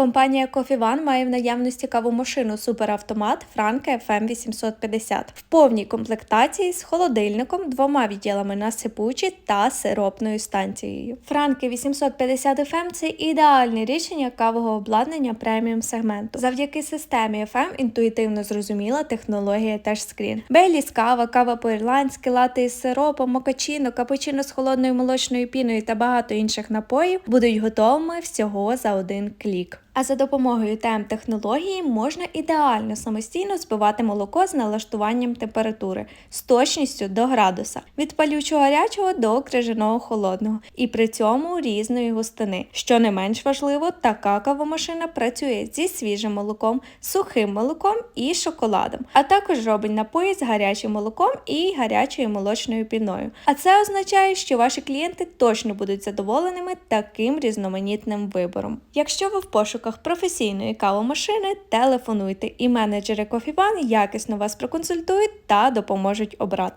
Компанія One має в наявності кавомашину суперавтомат Franke FM 850 в повній комплектації з холодильником, двома відділами на сипучі та сиропною станцією. Franke 850 FM – це ідеальне рішення кавового обладнання преміум сегменту. Завдяки системі FM інтуїтивно зрозуміла технологія тачскрін. Бейліс кава, кава по-ірландськи, лати із сиропом, мокачино, капучино з холодною молочною піною та багато інших напоїв будуть готовими всього за один клік. А за допомогою тем технології можна ідеально самостійно збивати молоко з налаштуванням температури з точністю до градуса від палючого гарячого до крижаного холодного, і при цьому різної густини. Що не менш важливо, така кавомашина працює зі свіжим молоком, сухим молоком і шоколадом, а також робить напої з гарячим молоком і гарячою молочною піною. А це означає, що ваші клієнти точно будуть задоволеними таким різноманітним вибором. Якщо ви в пошуках професійної кавомашини, телефонуйте, і менеджери One якісно вас проконсультують та допоможуть обрати.